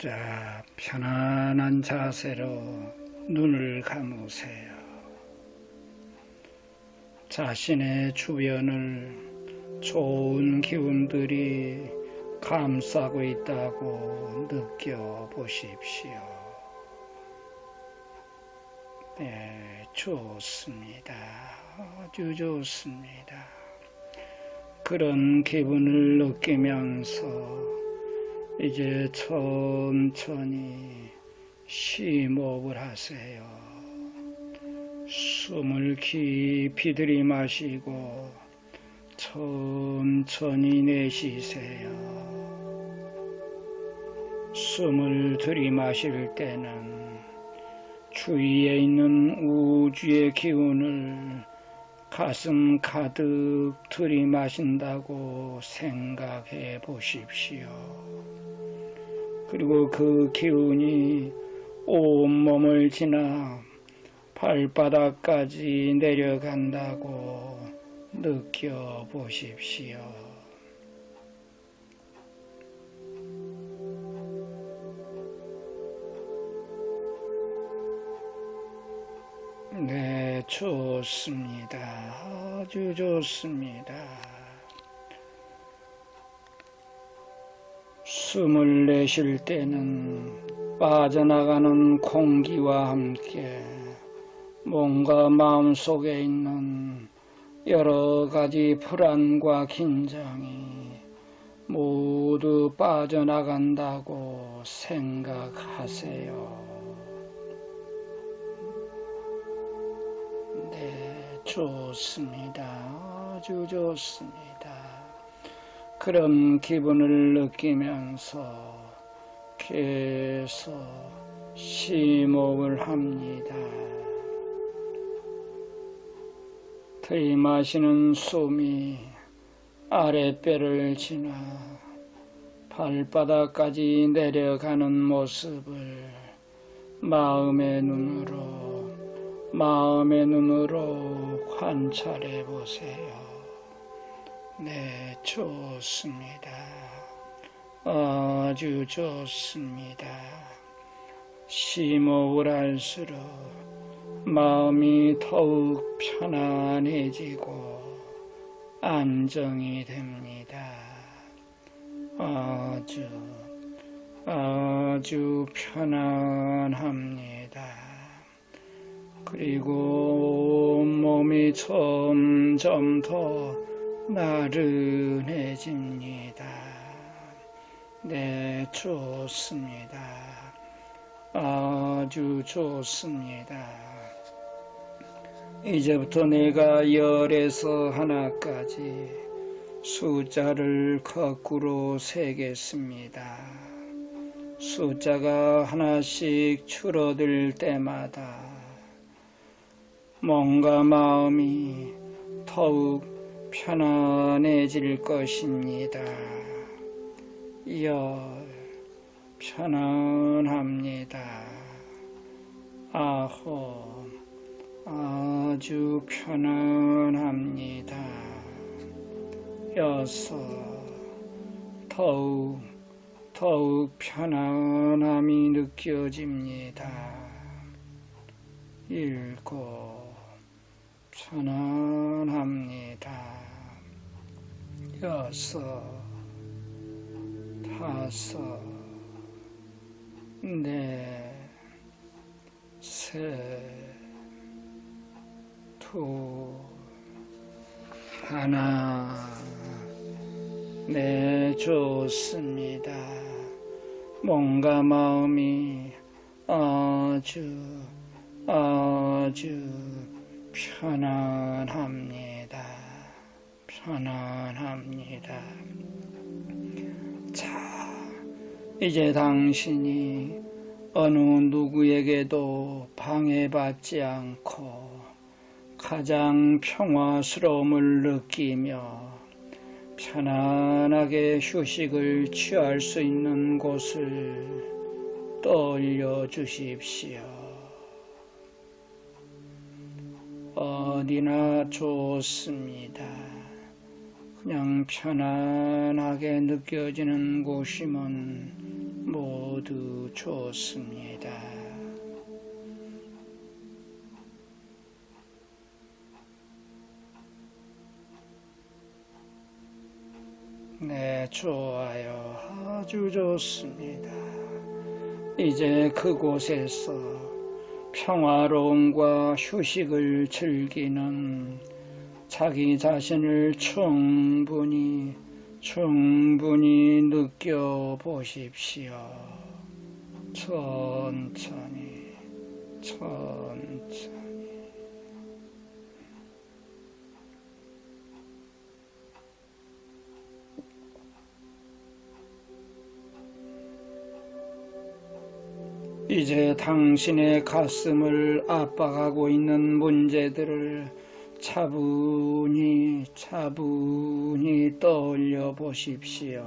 자, 편안한 자세로 눈을 감으세요. 자신의 주변을 좋은 기운들이 감싸고 있다고 느껴보십시오. 네, 좋습니다. 아주 좋습니다. 그런 기분을 느끼면서 이제 천천히 심호흡을 하세요. 숨을 깊이 들이마시고 천천히 내쉬세요. 숨을 들이마실 때는 주위에 있는 우주의 기운을 가슴 가득 들이마신다고 생각해 보십시오. 그리고 그 기운이 온몸을 지나 발바닥까지 내려간다고 느껴보십시오. 네, 좋습니다. 아주 좋습니다. 숨을 내쉴 때는 빠져나가는 공기와 함께 뭔가 마음속에 있는 여러 가지 불안과 긴장이 모두 빠져나간다고 생각하세요. 네, 좋습니다. 아주 좋습니다. 그런 기분을 느끼면서 계속 심호흡을 합니다. 들이마시는 숨이 아랫배를 지나 발바닥까지 내려가는 모습을 마음의 눈으로 마음의 눈으로 관찰해 보세요. 네, 좋습니다. 아주 좋습니다. 심호흡을 할수록 마음이 더욱 편안해지고 안정이 됩니다. 아주, 아주 편안합니다. 그리고 몸이 점점 더 나른해집니다. 네, 좋습니다. 아주 좋습니다. 이제부터 내가 열에서 하나까지 숫자를 거꾸로 세겠습니다. 숫자가 하나씩 줄어들 때마다 뭔가 마음이 더욱 편안해질 것입니다. 열, 편안합니다. 아홉, 아주 편안합니다. 여섯, 더욱, 더욱 편안함이 느껴집니다. 일곱, 편안합니다. 여섯, 다섯, 넷, 셋, 둘, 하나. 네, 좋습니다. 뭔가 마음이 아주, 아주 편안합니다. 편안합니다. 자, 이제 당신이 어느 누구에게도 방해받지 않고 가장 평화스러움을 느끼며 편안하게 휴식을 취할 수 있는 곳을 떠올려 주십시오. 어디나 좋습니다. 그냥 편안하게 느껴지는 곳이면 모두 좋습니다. 네, 좋아요. 아주 좋습니다. 이제 그곳에서 평화로움과 휴식을 즐기는 자기 자신을 충분히 충분히 느껴보십시오. 천천히, 천천히. 이제 당신의 가슴을 압박하고 있는 문제들을 차분히 차분히 떠올려 보십시오.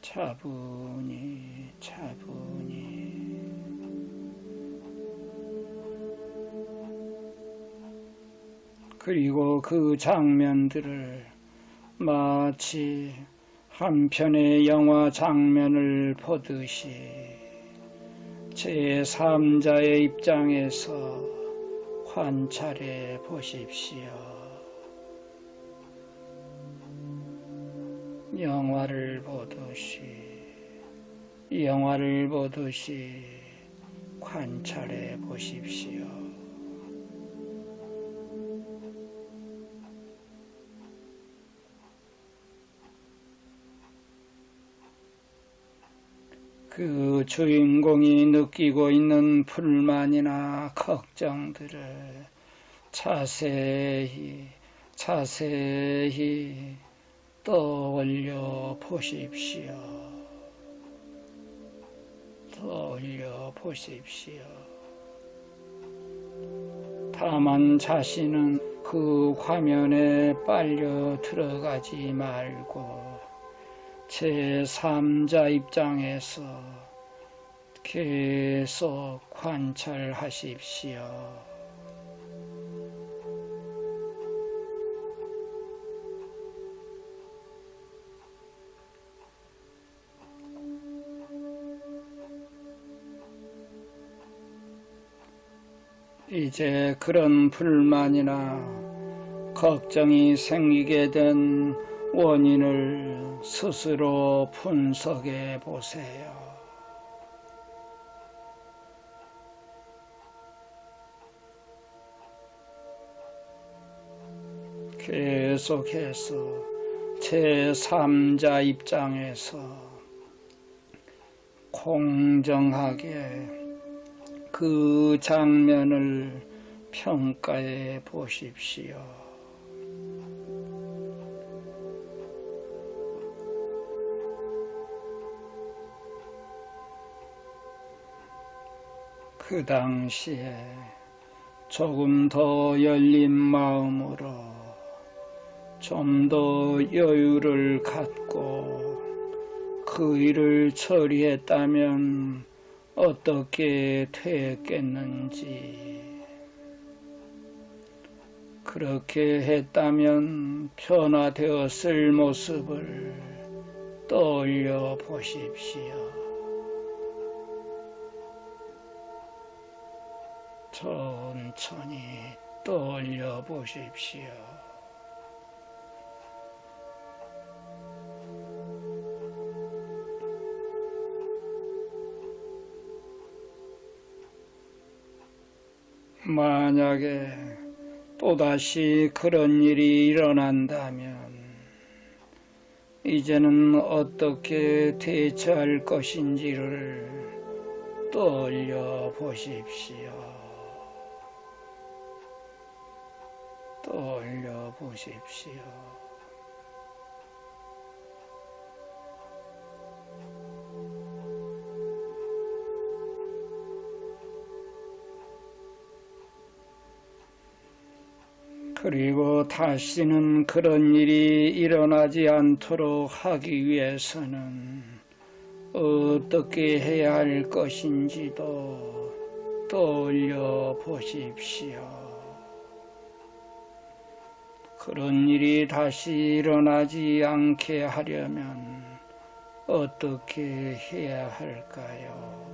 차분히 차분히 그리고 그 장면들을 마치 한 편의 영화 장면을 보듯이 제3자의 입장에서 관찰해 보십시오. 영화를 보듯이, 영화를 보듯이 관찰해 보십시오. 그 주인공이 느끼고 있는 불만이나 걱정들을 자세히, 자세히 떠올려 보십시오. 떠올려 보십시오. 다만 자신은 그 화면에 빨려 들어가지 말고 제3자 입장에서 계속 관찰하십시오. 이제 그런 불만이나 걱정이 생기게 된 원인을 스스로 분석해 보세요. 계속해서 제3자 입장에서 공정하게 그 장면을 평가해 보십시오. 그 당시에 조금 더 열린 마음으로 좀 더 여유를 갖고 그 일을 처리했다면 어떻게 됐겠는지 그렇게 했다면 변화되었을 모습을 떠올려 보십시오. 천천히 떠올려 보십시오. 만약에 또다시 그런 일이 일어난다면 이제는 어떻게 대처할 것인지를 떠올려 보십시오. 떠올려 보십시오. 그리고 다시는 그런 일이 일어나지 않도록 하기 위해서는 어떻게 해야 할 것인지도 떠올려 보십시오. 그런 일이 다시 일어나지 않게 하려면 어떻게 해야 할까요?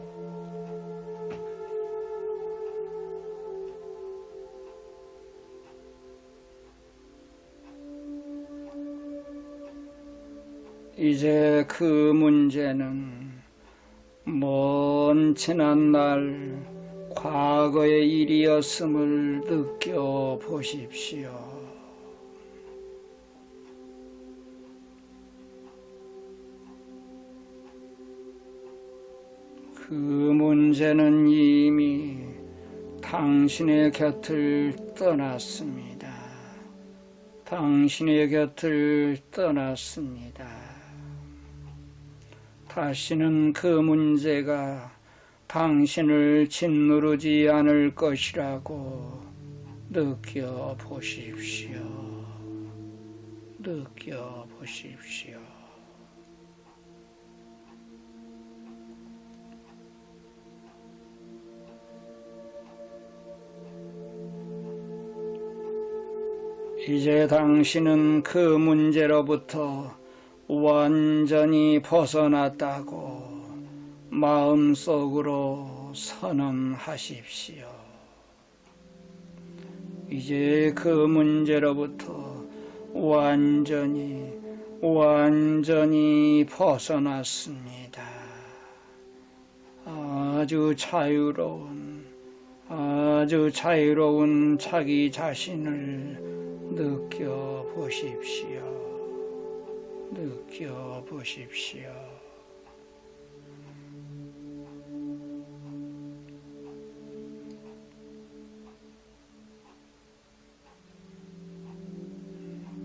이제 그 문제는 먼 지난 날 과거의 일이었음을 느껴 보십시오. 그 문제는 이미 당신의 곁을 떠났습니다. 당신의 곁을 떠났습니다. 다시는 그 문제가 당신을 짓누르지 않을 것이라고 느껴 보십시오. 느껴 보십시오. 이제 당신은 그 문제로부터 완전히 벗어났다고 마음속으로 선언하십시오. 이제 그 문제로부터 완전히, 완전히 벗어났습니다. 아주 자유로운, 아주 자유로운 자기 자신을 느껴보십시오. 느껴보십시오.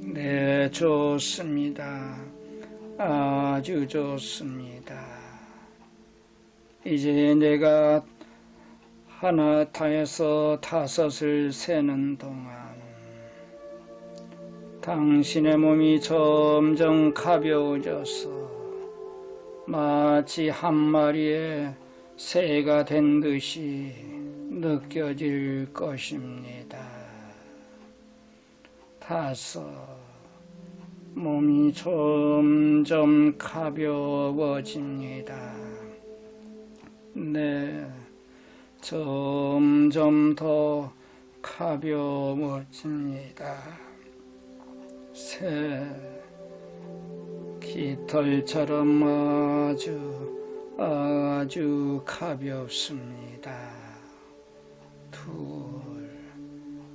네, 좋습니다. 아주 좋습니다. 이제 내가 하나 타에서 다섯을 세는 동안 당신의 몸이 점점 가벼워져서 마치 한 마리의 새가 된 듯이 느껴질 것입니다. 다섯, 몸이 점점 가벼워집니다. 네, 점점 더 가벼워집니다. 새, 깃털처럼 아주 아주 가볍습니다. 둘,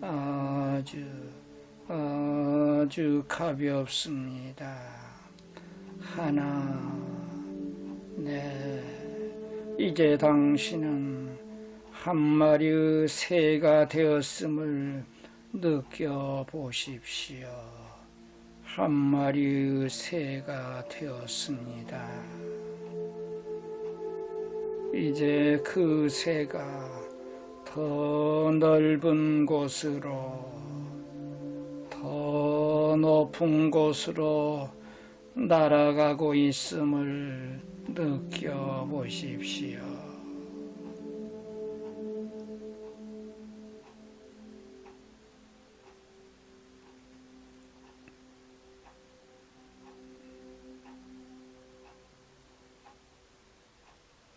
아주 아주 가볍습니다. 하나, 네, 이제 당신은 한 마리의 새가 되었음을 느껴보십시오. 한 마리의 새가 되었습니다. 이제 그 새가 더 넓은 곳으로, 더 높은 곳으로 날아가고 있음을 느껴보십시오.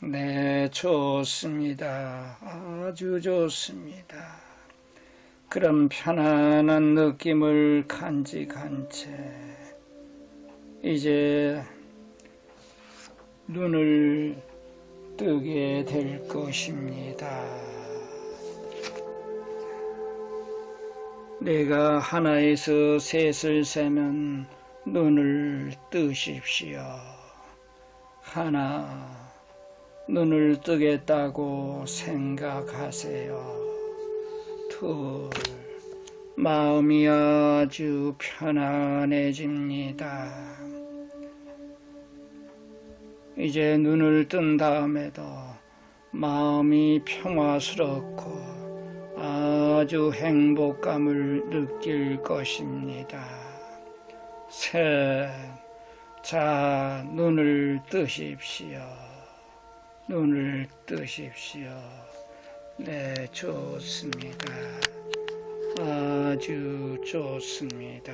네, 좋습니다. 아주 좋습니다. 그런 편안한 느낌을 간직한 채 이제 눈을 뜨게 될 것입니다. 내가 하나에서 셋을 세면 눈을 뜨십시오. 하나, 눈을 뜨겠다고 생각하세요. 둘, 마음이 아주 편안해집니다. 이제 눈을 뜬 다음에도 마음이 평화스럽고 아주 행복감을 느낄 것입니다. 셋, 자, 눈을 뜨십시오. 눈을 뜨십시오. 네, 좋습니다. 아주 좋습니다.